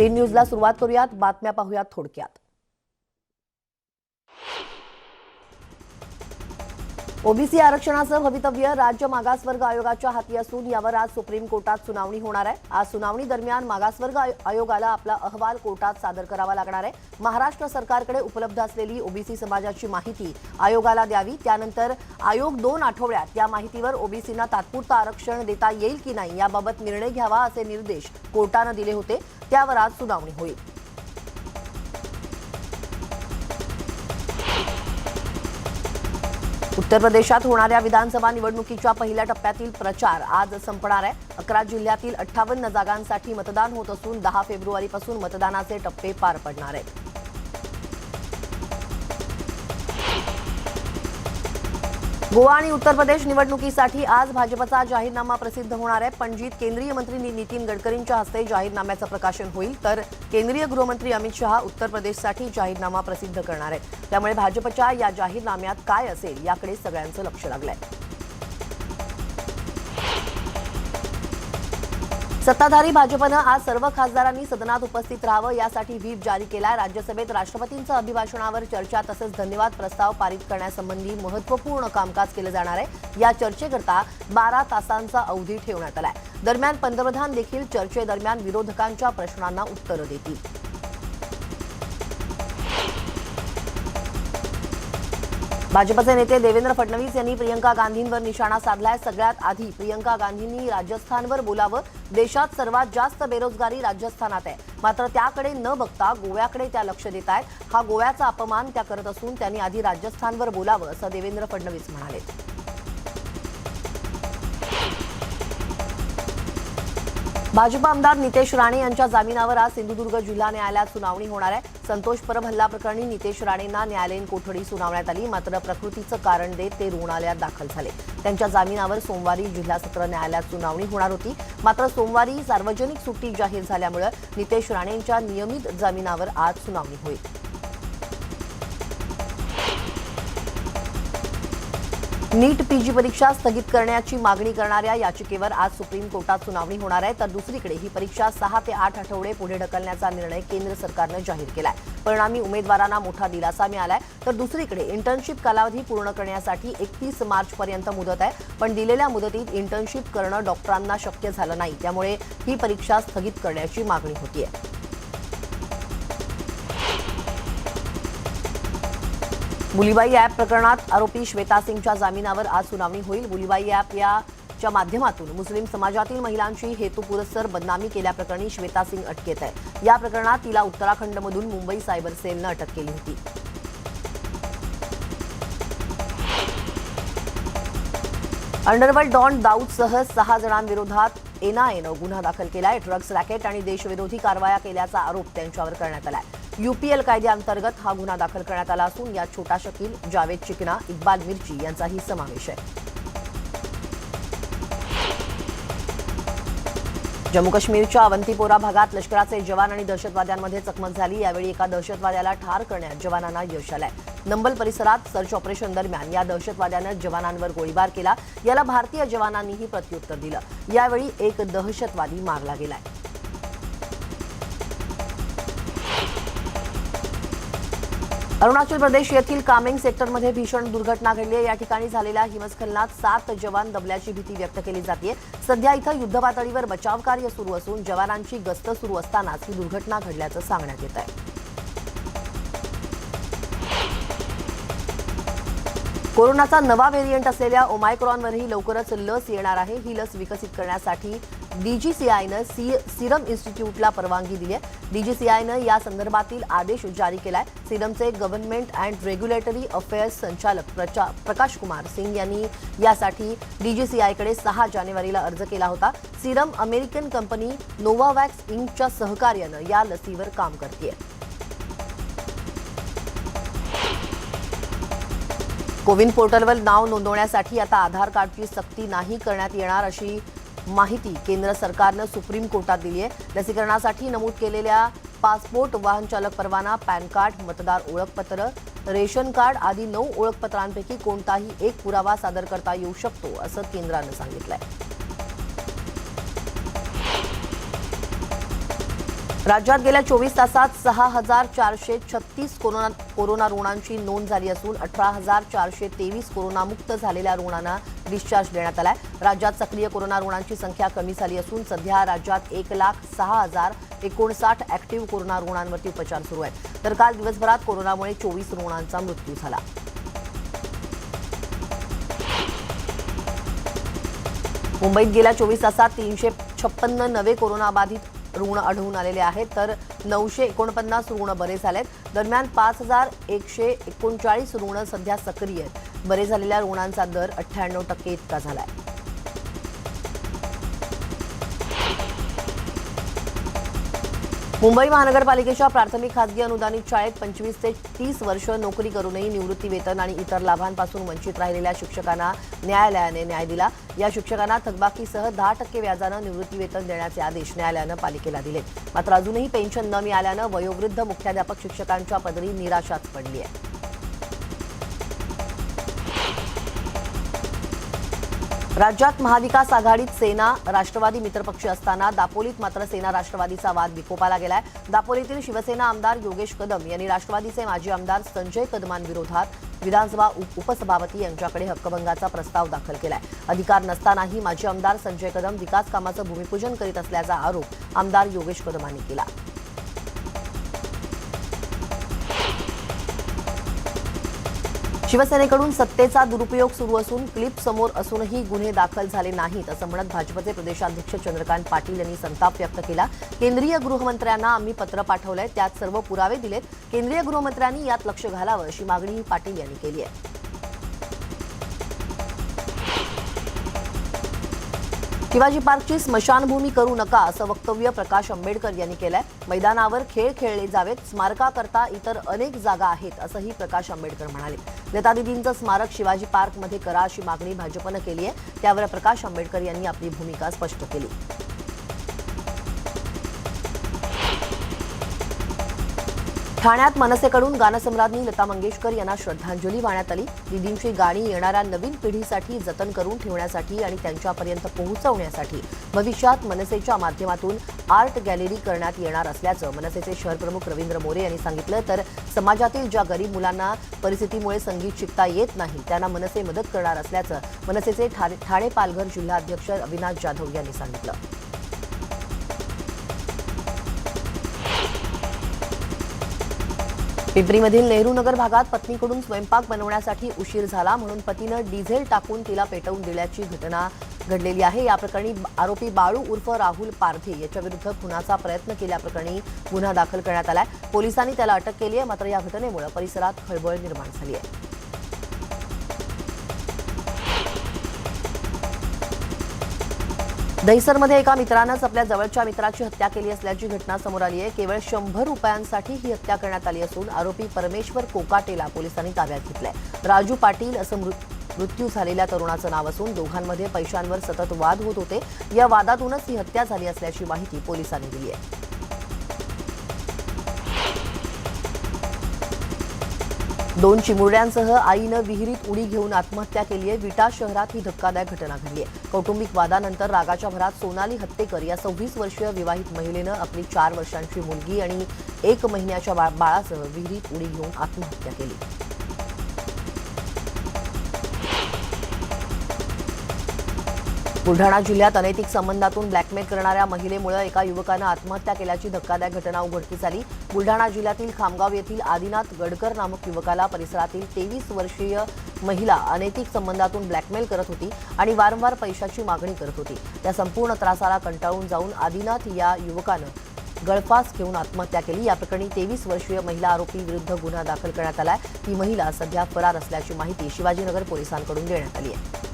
Screen न्यूजला सुरुवात करूयात. बातम्या पाहूयात थोडक्यात. ओबीसी आरक्षणाचं भवितव्य. राज्य मागासवर्ग आयोगाच्या हाती असून यावर आज सुप्रीम कोर्टात सुनावणी होणार आहे. आज सुनावणी दरम्यान मागासवर्ग आयोगाला आपला अहवाल कोर्टात सादर करावा लागणार आहे. महाराष्ट्र सरकारकडे उपलब्ध असलेली ओबीसी समाजाची माहिती आयोगाला द्यावी. त्यानंतर आयोग दोन आठवड्यात या माहितीवर ओबीसींना तात्पुरतं आरक्षण देता येईल की नाही याबाबत निर्णय घ्यावा असे निर्देश कोर्टानं दिले होते. त्यावर आज सुनावणी होईल. उत्तर प्रदेशात होणाऱ्या विधानसभा निवडणुकीच्या पहिल्या टप्प्यातील प्रचार आज संपणार आहे. अकरा जिल्ह्यातील अठ्ठावन्न जागांसाठी मतदान होत असून दहा फेब्रुवारीपासून मतदानाचे टप्पे पार पडणार आहेत. गोवा आणि उत्तर प्रदेश निवडणुकीसाठी आज भाजपचा जाहीरनामा प्रसिद्ध होणार आहे. पणजीत केंद्रीय मंत्री नितीन गडकरींच्या हस्ते जाहीरनाम्याचं प्रकाशन होईल. तर केंद्रीय गृहमंत्री अमित शहा उत्तर प्रदेशसाठी जाहीरनामा प्रसिद्ध करणार आहेत. त्यामुळे भाजपच्या या जाहीरनाम्यात काय असेल याकडे सगळ्यांचं लक्ष लागलंय. सत्ताधारी भाजपनं आज सर्व खासदारांनी सदनात उपस्थित राहावं यासाठी व्हीप जारी केलाय. राज्यसभेत राष्ट्रपतींचं अभिभाषणावर चर्चा तसंच धन्यवाद प्रस्ताव पारित करण्यासंबंधी महत्त्वपूर्ण कामकाज केलं जाणार आहे. या चर्चेकरता बारा तासांचा अवधी ठेवण्यात आलाय. दरम्यान पंतप्रधान देखील चर्चेदरम्यान विरोधकांच्या प्रश्नांना उत्तरं देतील. भाजपचे नेते देवेंद्र फडणवीस यांनी प्रियंका गांधींवर निशाणा साधलाय. सगळ्यात आधी प्रियंका गांधींनी राजस्थानवर बोलावं. देशात सर्वात जास्त बेरोजगारी राजस्थानात आहे. मात्र त्याकडे न बघता गोव्याकडे त्या लक्ष देत आहेत. हा गोव्याचा अपमान त्या करत असून त्यांनी आधी राजस्थानवर बोलावं असं देवेंद्र फडणवीस म्हणाले. भाजप आमदार नितेश राणे यांच्या जामिनावर आज सिंधुदुर्ग जिल्हा न्यायालयात सुनावणी होणार आहे. संतोष परब हल्ला प्रकरणी नितेश राणेंना न्यायालयीन कोठडी सुनावण्यात आली मात्र प्रकृतीचं कारण देत ते रुग्णालयात दाखल झाले. त्यांच्या जामिनावर सोमवारी जिल्हा सत्र न्यायालयात सुनावणी होणार होती. मात्र सोमवारी सार्वजनिक सुट्टी जाहीर झाल्यामुळे नितेश राणेंच्या नियमित जामिनावर आज सुनावणी होईल. नीट पीजी परीक्षा स्थगित करण्याची मागणी करणाऱ्या याचिकेवर आज सुप्रीम कोर्टात सुनावणी होणार आहे. तर दुसरीकडे ही परीक्षा सहा ते आठ आठवडे पुढे ढकलण्याचा निर्णय केंद्र सरकारनं जाहीर केलाय. परिणामी उमेदवारांना मोठा दिलासा मिळालाय. तर दुसरीकडे इंटर्नशिप कालावधी पूर्ण करण्यासाठी एकतीस मार्च पर्यंत मुदत आहे. पण दिलेल्या मुदतीत इंटर्नशिप करणं डॉक्टरांना शक्य झालं नाही. त्यामुळे ही परीक्षा स्थगित करण्याची मागणी होती आहे बुलीबाई ॲप प्रकरणात आरोपी श्वेता सिंगच्या जामिनावर आज सुनावणी होईल. बुलीबाई ॲप याच्या माध्यमातून मुस्लिम समाजातील महिलांची हेतुपुरस्सर बदनामी केल्याप्रकरणी श्वेता सिंग अटकेत आहे. या प्रकरणात तिला उत्तराखंडमधून मुंबई सायबर सेलनं अटक केली होती. अंडरवर्ल्ड डॉन दाऊदसह सहा जणांविरोधात एनआयएनं गुन्हा दाखल केलाय. ड्रग्ज रॅकेट आणि देशविरोधी कारवाया केल्याचा आरोप त्यांच्यावर करण्यात आला आहे यूपीएल कायद्याअंतर्गत हा गुन्हा दाखल करण्यात आला असून यात छोटा शकील जावेद चिकना इक्बाल मिर्ची यांचाही समावेश आहे. जम्मू काश्मीरच्या अवंतीपोरा भागात लष्कराचे जवान आणि दहशतवाद्यांमध्ये चकमक झाली. यावेळी एका दहशतवाद्याला ठार करण्यात जवानांना यश आलंय. नंबल परिसरात सर्च ऑपरेशन दरम्यान या दहशतवाद्यानं जवानांवर गोळीबार केला. याला भारतीय जवानांनीही प्रत्युत्तर दिलं. यावेळी एक दहशतवादी मारला गेलाय. अरुणाचल प्रदेश येथील कामेंग सेक्टरमध्ये भीषण दुर्घटना घडली आहे. या ठिकाणी झालेल्या हिमस्खलनात सात जवान दबल्याची भीती व्यक्त केली जाते सध्या इथं युद्धपातळीवर बचाव कार्य सुरू असून जवानांची गस्त सुरू असतानाच ही दुर्घटना घडल्याचं सांगण्यात येत आहे. कोरोनाचा नवा व्हेरियंट असलेल्या ओमायक्रॉनवरही लवकरच लस येणार आहे. ही लस विकसित करण्यासाठी डीजीसीआयनं सी सिरम इन्स्टिट्यूटला परवानगी दिली आहे. डीजीसीआयनं या संदर्भातील आदेश जारी केलाय. सिरमचे गव्हर्नमेंट अँड रेग्युलेटरी अफेअर्स संचालक प्रचा प्रकाश कुमार सिंग यांनी यासाठी डीजीसीआयकडे सहा जानेवारीला अर्ज केला होता. सिरम अमेरिकन कंपनी नोवावॅक्स इंकच्या सहकार्यानं या लसीवर काम करते कोविन पोर्टलवर नाव नोंदवण्यासाठी आता आधार कार्डची सक्ती नाही करण्यात येणार अशी माहिती केंद्र सरकारनं सुप्रीम कोर्टात दिली आहे. लसीकरणासाठी नमूद केलेल्या पासपोर्ट वाहन चालक परवाना पॅन कार्ड मतदार ओळखपत्र रेशन कार्ड आदी नऊ ओळखपत्रांपैकी कोणताही एक पुरावा सादर करता येऊ शकतो असं केंद्रानं सांगितलं आहे राज्यात गेल्या चोवीस तासात सहा हजार चारशे छत्तीस कोरोना कोरोना रुग्णांची नोंद झाली असून अठरा हजार चारशे तेवीस कोरोनामुक्त झालेल्या रुग्णांना डिस्चार्ज देण्यात आलाय. राज्यात सक्रिय कोरोना रुग्णांची संख्या कमी झाली असून सध्या राज्यात एक लाख सहा हजार एकोणसाठ ऍक्टिव्ह कोरोना रुग्णांवरती उपचार सुरू आहेत. तर काल दिवसभरात कोरोनामुळे चोवीस रुग्णांचा मृत्यू झाला. मुंबईत गेल्या चोवीस तासात तीनशे छप्पन्न नवे कोरोनाबाधित रुग्ण आढळून आलेले आहेत. तर नऊशे एकोणपन्नास रुग्ण बरे झाले आहेत दरम्यान पाच हजार एकशे एकोणचाळीस रुग्ण सध्या सक्रिय आहेत. बरे झालेल्या रुग्णांचा दर अठ्ठ्याण्णव टक्के इतका झाला आहे मुंबई महानगरपालिकेच्या प्राथमिक खासगी अनुदानित शाळेत पंचवीस ते तीस वर्ष नोकरी करूनही निवृत्ती वेतन आणि इतर लाभांपासून वंचित राहिलेल्या शिक्षकांना न्यायालयाने न्याय दिला. या शिक्षकांना थकबाकीसह दहा टक्के व्याजानं निवृत्ती वेतन देण्याचे आदेश न्यायालयानं पालिकेला दिले. मात्र अजूनही पेन्शन न मिळाल्यानं वयोवृद्ध मुख्याध्यापक शिक्षकांच्या पदरी निराशाच पडली आहे राज्यात महाविकास आघाडीत सेना राष्ट्रवादी मित्रपक्ष असताना दापोलीत मात्र सेना राष्ट्रवादीचा वाद विकोपाला गेलाय. दापोलीतील शिवसेना आमदार योगेश कदम यांनी राष्ट्रवादीचे माजी आमदार संजय कदमांविरोधात विधानसभा उपसभापती यांच्याकडे हक्कभंगाचा प्रस्ताव दाखल केलाय. अधिकार नसतानाही माजी आमदार संजय कदम विकास कामाचं भूमिपूजन करीत असल्याचा आरोप आमदार योगेश कदमांनी केला. शिवसेनेकडून सत्तेचा दुरुपयोग सुरू असून क्लिप समोर असूनही गुन्हे दाखल झाले नाहीत असं म्हणत भाजपचे प्रदेशाध्यक्ष चंद्रकांत पाटील यांनी संताप व्यक्त केला. केंद्रीय गृहमंत्र्यांना आम्ही पत्र पाठवलंय त्यात सर्व पुरावे दिलेत. केंद्रीय गृहमंत्र्यांनी यात लक्ष घालावं अशी मागणीही पाटील यांनी केली आहे. शिवाजी पार्कची स्मशानभूमी करू नका असं वक्तव्य प्रकाश आंबेडकर यांनी केलंय. मैदानावर खेळ खेळले जावेत स्मारकाकरता इतर अनेक जागा आहेत असंही प्रकाश आंबेडकर म्हणाले. लतादीदींचं स्मारक शिवाजी पार्कमध्ये करा अशी मागणी भाजपनं केली आहे त्यावर प्रकाश आंबेडकर यांनी आपली भूमिका स्पष्ट केली. ठाण्यात मनसेकडून गानसम्राज्ञी लता मंगेशकर यांना श्रद्धांजली वाहण्यात आली. दिदींची गाणी येणाऱ्या नवीन पिढीसाठी जतन करून ठेवण्यासाठी आणि त्यांच्यापर्यंत पोहोचवण्यासाठी भविष्यात मनसेच्या माध्यमातून आर्ट गॅलरी करण्यात येणार असल्याचं मनसेचे शहर प्रमुख रवींद्र मोरे यांनी सांगितलं. तर समाजातील ज्या गरीब मुलांना परिस्थितीमुळे संगीत शिकता येत नाही त्यांना मनसे मदत करणार असल्याचं मनसेचे ठाणे ठाणे पालघर जिल्हाध्यक्ष अविनाश जाधव यांनी सांगितलं. पिंपरीमधील नेहरू नगर भागात पत्नीकडून स्वयंपाक बनवण्यासाठी उशीर झाला म्हणून पतीनं डिझेल टाकून तिला पेटवून दिल्याची घटना घडलेली आहे. या प्रकरणी आरोपी बाळू उर्फ राहुल पारधी याच्याविरुद्ध खुनाचा प्रयत्न केल्याप्रकरणी गुन्हा दाखल करण्यात आलाय. पोलिसांनी त्याला अटक केली आहे मात्र या घटनेमुळे परिसरात खळबळ निर्माण झाली आहे. दहिसरमध्ये एका मित्रानंच आपल्या जवळच्या मित्राची हत्या केली असल्याची घटना समोर आली आहे. केवळ शंभर रुपयांसाठी ही हत्या करण्यात आली असून आरोपी परमेश्वर कोकाटेला पोलिसांनी ताब्यात घेतलाय. राजू पाटील असं मृत्यू झालेल्या तरुणाचं नाव असून दोघांमध्ये पैशांवर सतत वाद होत होते. या वादातूनच ही हत्या झाली असल्याची माहिती पोलिसांनी दिली आहे. दोन चिमुरड्यांसह आईनं विहिरीत उडी घेऊन आत्महत्या केली आहे. विटा शहरात ही धक्कादायक घटना घडली आहे. कौटुंबिक वादानंतर रागाच्या भरात सोनाली हत्तेकर या सव्वीस वर्षीय विवाहित महिलेनं आपली चार वर्षांची मुलगी आणि एक महिन्याच्या बा- बाळासह विहिरीत उडी घेऊन आत्महत्या केली. बुलढाणा जिल्ह्यात अनैतिक संबंधातून ब्लॅकमेल करणाऱ्या महिलेमुळे एका युवकानं आत्महत्या केल्याची धक्कादायक घटना उघडकीस आली. बुलढाणा जिल्ह्यातील खामगाव येथील आदिनाथ गडकर नामक युवकाला परिसरातील तेवीस वर्षीय महिला अनैतिक संबंधातून ब्लॅकमेल करत होती आणि वारंवार पैशाची मागणी करत होती. त्या संपूर्ण त्रासाला कंटाळून जाऊन आदिनाथ या युवकानं गळफास घेऊन आत्महत्या केली. या प्रकरणी तेवीस वर्षीय महिला आरोपी विरुद्ध गुन्हा दाखल करण्यात आलाय. ती महिला सध्या फरार असल्याची माहिती शिवाजीनगर पोलिसांकडून देण्यात आली आहे.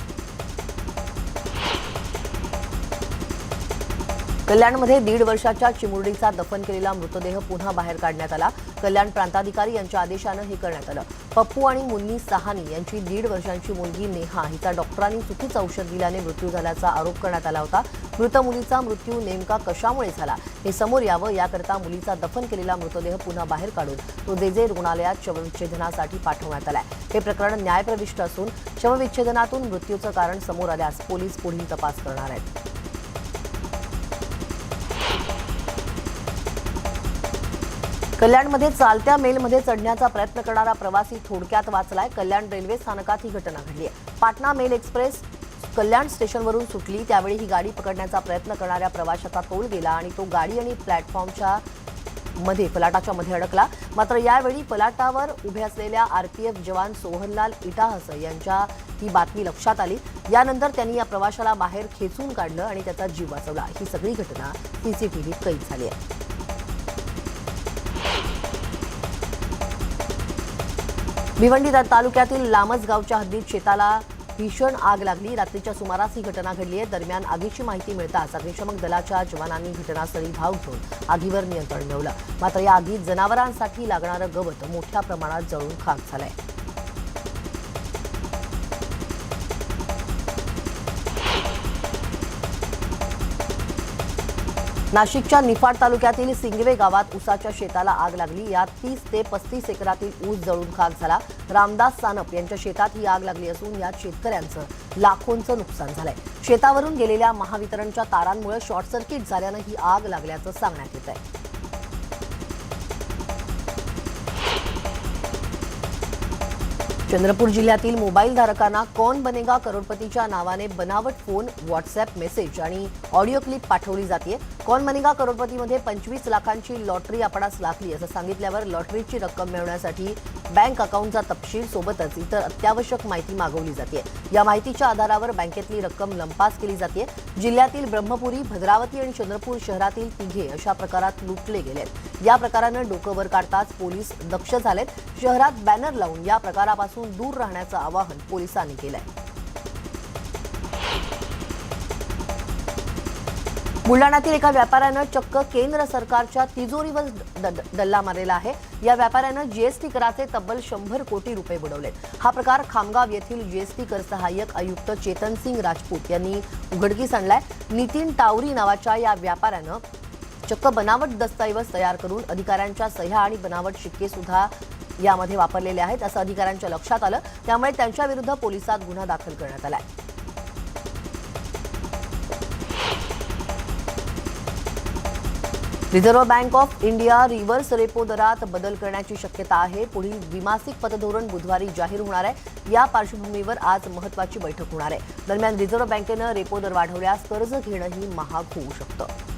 कल्याणमध्ये दीड वर्षाच्या चिमुरडीचा दफन केलेला मृतदेह पुन्हा बाहेर काढण्यात आला. कल्याण प्रांताधिकारी यांच्या आदेशानं हे करण्यात आलं. पप्पू आणि मुन्नी सहानी यांची दीड वर्षांची मुलगी नेहा हिचा डॉक्टरांनी चुकीचं औषध दिल्याने मृत्यू झाल्याचा आरोप करण्यात आला होता. मृत मुलीचा मृत्यू नेमका कशामुळे झाला? हे समोर यावं याकरता मुलीचा दफन केलेला मृतदेह पुन्हा बाहेर काढून तो जे रुग्णालयात शवविच्छेदनासाठी पाठवण्यात आलाय. हे प्रकरण न्यायप्रविष्ट असून शवविच्छेदनातून मृत्यूचं कारण समोर आल्यास पोलीस पुढील तपास करणार आहेत. कल्याणमध्ये चालत्या मेलमध्ये चढण्याचा प्रयत्न करणारा प्रवासी थोडक्यात वाचलाय. कल्याण रेल्वे स्थानकात ही घटना घडली आहे. पाटणा मेल एक्सप्रेस कल्याण स्टेशनवरून सुटली. त्यावेळी ही गाडी पकडण्याचा प्रयत्न करणाऱ्या प्रवाशाचा तोल गेला आणि तो गाडी आणि प्लॅटफॉर्मच्या मध्ये फलाटाच्या मध्ये अडकला. मात्र यावेळी फलाटावर उभे असलेल्या आरपीएफ जवान सोहनलाल इटाहस यांच्या ही बातमी लक्षात आली. यानंतर त्यांनी या प्रवाशाला बाहेर खेचून काढलं आणि त्याचा जीव वाचवला. ही सगळी घटना सीसीटीव्हीत कैद झाली आहे. भिवंडी तालुक्यातील लामस गावच्या हद्दीत शेताला भीषण आग लागली. रात्रीच्या सुमारास ही घटना घडली आहे. दरम्यान आगीची माहिती मिळताच अग्निशमक दलाच्या जवानांनी घटनास्थळी धाव घेऊन आगीवर नियंत्रण मिळवलं. मात्र या आगीत जनावरांसाठी लागणारं गवत मोठ्या प्रमाणात जळून खाक आहे नाशिकच्या निफाड तालुक्यातील सिंगवे गावात ऊसाच्या शेताला आग लागली. यात तीस ते पस्तीस एकरातील ऊस जळून खाक झाला. रामदास सानप यांच्या शेतात ही आग लागली असून यात शेतकऱ्यांचं लाखोंचं नुकसान झालंय. शेतावरून गेलेल्या महावितरणच्या तारांमुळे शॉर्ट सर्किट झाल्यानं ही आग लागल्याचं सांगण्यात येत आहे चंद्रपूर जिल्ह्यातील मोबाईल धारकांना कौन बनेगा करोडपतीच्या नावाने बनावट फोन व्हॉट्सअप मेसेज आणि ऑडिओ क्लिप पाठवली जाते कौन बनेगा करोडपतीमध्ये पंचवीस लाखांची लॉटरी आपणास लागली असं सांगितल्यावर लॉटरीची रक्कम मिळवण्यासाठी बँक अकाउंटचा तपशील सोबतच इतर अत्यावश्यक माहिती मागवली जाते. या माहितीच्या आधारावर बँकेतली रक्कम लंपास केली जाते. जिल्ह्यातील ब्रह्मपुरी भद्रावती आणि चंद्रपूर शहरातील तिघे अशा प्रकारात लुटले गेलेत या प्रकारानं डोकं वर काढताच पोलीस दक्ष झालेत. शहरात बॅनर लावून या प्रकारापासून दूर राहण्याचं आवाहन पोलिसांनी केलं आहे बुलढाण्यातील एका व्यापाऱ्यानं चक्क केंद्र सरकारच्या तिजोरीवर द- द- डल्ला मारलेला आहे. या व्यापाऱ्यानं जीएसटी कराचे तब्बल शंभर कोटी रुपये बुडवले हा प्रकार खामगाव येथील जीएसटी कर सहाय्यक आयुक्त चेतन सिंग राजपूत यांनी उघडकीस आणलाय. नितीन टावरी नावाच्या या व्यापाऱ्यानं चक्क बनावट दस्तऐवज तयार करून अधिकाऱ्यांच्या सह्या आणि बनावट शिक्के सुद्धा यामध्ये वापरलेले आहेत असं अधिकाऱ्यांच्या लक्षात आलं. त्यामुळे त्यांच्या विरुद्ध पोलिसात गुन्हा दाखल करण्यात आलाय. Reserve bank of India reverse repo दरात बदल करण्याची शक्यता आहे. पुढील द्विमासिक पतधोरण बुधवारी जाहीर होणार आहे. या पार्श्वभूमीवर आज महत्वाची बैठक होणार आहे. दरम्यान रिझर्व्ह बँकेनं रेपो दर वाढवल्यास कर्ज घेणंही महाग होऊ शकतं.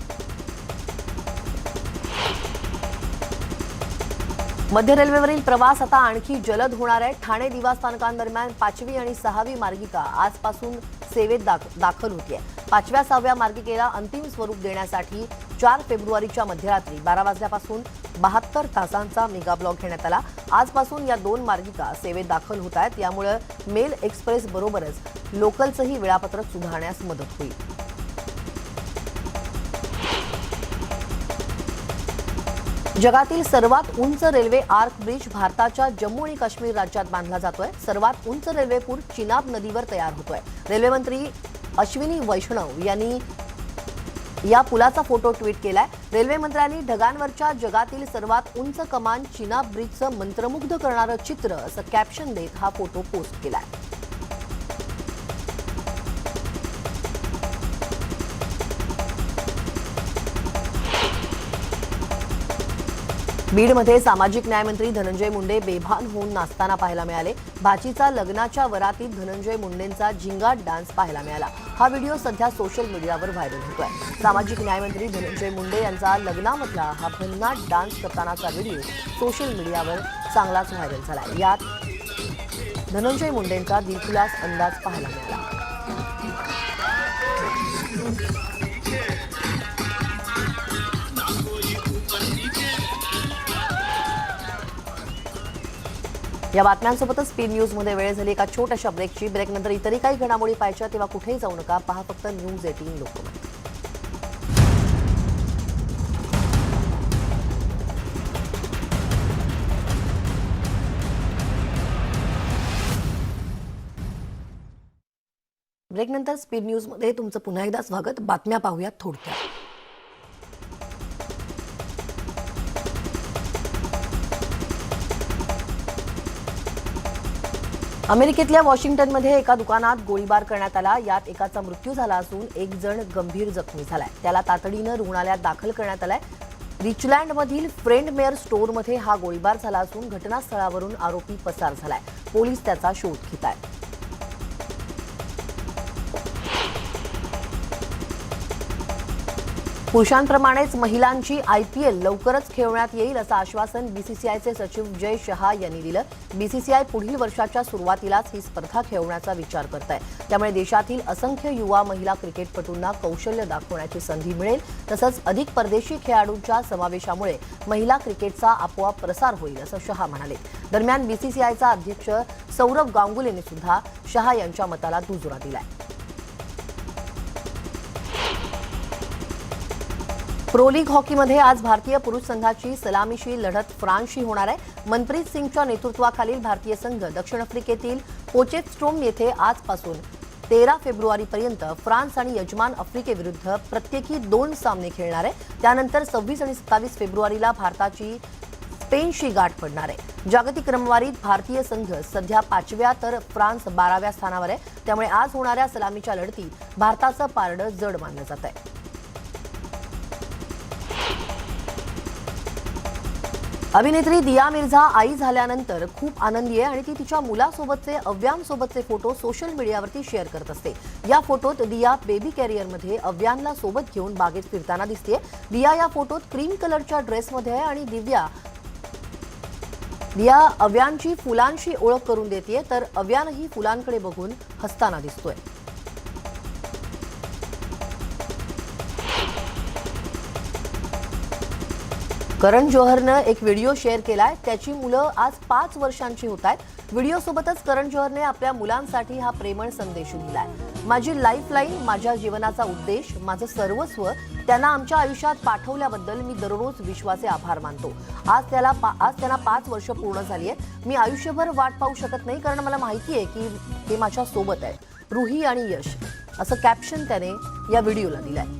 मध्य रेल्वेवरील प्रवास आता आणखी जलद होणार आहे. ठाणे दिवा स्थानकांदरम्यान पाचवी आणि सहावी मार्गिका आजपासून सेवेत दाख- दाखल आहे पाचव्या सहाव्या मार्गिकेला अंतिम स्वरूप देण्यासाठी चार फेब्रुवारीच्या मध्यरात्री बारा वाजल्यापासून बहात्तर तासांचा मेगा ब्लॉक घेण्यात आला. आजपासून या दोन मार्गिका सेवेत दाखल होत आहेत. यामुळे मेल एक्सप्रेस बरोबरच लोकलचंही वेळापत्रक सुधारण्यास मदत होईल. जगातील सर्वात उंच रेल्वे आर्क ब्रिज भारताच्या जम्मू आणि काश्मीर राज्यात बांधला जातोय. सर्वात उंच रेल्वे पूल चिनाब नदीवर तयार होतोय. रेल्वेमंत्री अश्विनी वैष्णव यांनी या पुलाचा फोटो ट्विट केलाय. रेल्वे मंत्र्यांनी ढगांवरच्या जगातील सर्वात उंच कमान चिनाब ब्रिजचं मंत्रमुग्ध करणारं चित्र असं कॅप्शन देत हा फोटो पोस्ट केलाय. बीडमध्ये सामाजिक न्यायमंत्री धनंजय मुंडे बेभान होऊन नाचताना पाहायला मिळाले. भाचीचा लग्नाच्या वरातीत धनंजय मुंडेंचा झिंगाट डान्स पाहायला मिळाला. हा व्हिडिओ सध्या सोशल मीडियावर व्हायरल होतोय. सामाजिक न्यायमंत्री धनंजय मुंडे यांचा लग्नामधला हा भन्नाट डान्स करतानाचा व्हिडिओ सोशल मीडियावर चांगलाच व्हायरल झाला यात धनंजय मुंडेंचा दिलखुलास अंदाज पाहायला मिळाला. या बातम्यांसोबतच स्पीड न्यूजमध्ये वेळ झाली एका छोट्याशा ब्रेकची ब्रेकनंतर इतरही काही घडामोडी पाहायच्या तेव्हा कुठेही जाऊ नका. पहा फक्त न्यूज एटीन लोकमत. ब्रेकनंतर स्पीड न्यूजमध्ये तुमचं पुन्हा एकदा स्वागत. बातम्या पाहूयात थोडक्यात. अमेरिकेतल्या वॉशिंग्टनमध्ये एका दुकानात गोळीबार करण्यात आला. यात एकाचा मृत्यू झाला असून एक जण गंभीर जखमी झालाय. त्याला तातडीनं रुग्णालयात दाखल करण्यात आलाय. रिचलँडमधील फ्रेंड मेअर स्टोअरमध्ये हा गोळीबार झाला असून घटनास्थळावरून आरोपी पसार झालाय. पोलीस त्याचा शोध घेत आहेत पुरुषांप्रमाणेच महिलांची आय पी एल लवकरच खेळवण्यात येईल असं आश्वासन बीसीसीआयचे सचिव जय शहा यांनी दिलं. बीसीसीआय पुढील वर्षाच्या सुरुवातीलाच ही स्पर्धा खेळवण्याचा विचार करत आहे त्यामुळे देशातील असंख्य युवा महिला क्रिकेटपटूंना कौशल्य दाखवण्याची संधी मिळेल. तसंच अधिक परदेशी खेळाडूंच्या समावेशामुळे महिला क्रिकेटचा आपोआप प्रसार होईल असं शहा म्हणाले. दरम्यान बीसीसीआयचा अध्यक्ष सौरभ गांगुलीने सुद्धा शहा यांच्या मताला दुजोरा दिलाय. प्रो लीग हॉकीमध्ये आज भारतीय पुरुष संघाची सलामीशी लढत फ्रान्सशी होणार आहे. मनप्रीत सिंगच्या नेतृत्वाखालील भारतीय संघ दक्षिण आफ्रिकेतील पोचेटस्ट्रोम येथे आजपासून तेरा फेब्रुवारीपर्यंत फ्रान्स आणि यजमान आफ्रिकेविरुद्ध प्रत्येकी दोन सामने खेळणार आहे. त्यानंतर सव्वीस आणि सत्तावीस फेब्रुवारीला भारताची स्पेनशी गाठ पडणार आहे. जागतिक क्रमवारीत भारतीय संघ सध्या पाचव्या तर फ्रान्स बाराव्या स्थानावर आहे. त्यामुळे आज होणाऱ्या सलामीच्या लढतीत भारताचं पारडं जड मानलं जात आहे. अभिनेत्री दिया मिर्झा आई झाल्यानंतर खूप आनंदी आहे आणि ती तिच्या मुलासोबतचे अव्यांसोबतचे फोटो सोशल मीडियावरती शेअर करत असते. या फोटोत दिया बेबी कॅरियरमध्ये अव्यांना सोबत घेऊन बागेत फिरताना दिसते दिया या फोटोत क्रीम कलरच्या ड्रेसमध्ये आहे आणि दिव्या दिया अव्यांची फुलांशी ओळख करून देते तर अव्यानही फुलांकडे बघून हसताना दिसतोय. करण जोहरनं एक व्हिडिओ शेअर केलाय. त्याची मुलं आज पाच वर्षांची होत आहेत व्हिडिओसोबतच करण जोहरने आपल्या मुलांसाठी हा प्रेमळ संदेश लिहिलाय माझी लाईफ लाईन माझ्या जीवनाचा उद्देश माझं सर्वस्व त्यांना आमच्या आयुष्यात पाठवल्याबद्दल मी दररोज विश्वाचे आभार मानतो. आज त्याला पा- आज त्यांना पाच वर्ष पूर्ण झाली आहेत मी आयुष्यभर वाट पाहू शकत नाही कारण मला माहिती आहे की ते माझ्या सोबत आहे रुही आणि यश. असं कॅप्शन त्याने या व्हिडिओला दिलंय.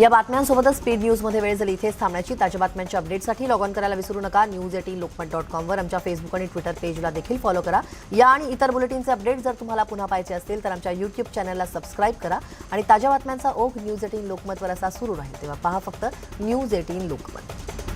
या बातम्यांसोबतच स्पीड न्यूजमध्ये वेळ झाली. इथेच थांबण्याची ताज्या बातम्यांच्या अपडेटसाठी लॉग ऑन करायला विसरू नका. न्यूज एटीन लोकमत डॉट कॉमवर आमच्या फेसबुक आणि ट्विटर पेजला देखील फॉलो करा. या आणि इतर बुलेटिनचे अपडेट जर तुम्हाला पुन्हा पाहायचे असतील तर आमच्या यूट्यूब चॅनलला सबस्क्राईब करा आणि ताज्या बातम्यांचा ओघ न्यूज एटीन लोकमतवर असा सुरू राहील. तेव्हा पहा फक्त न्यूज एटीन लोकमत.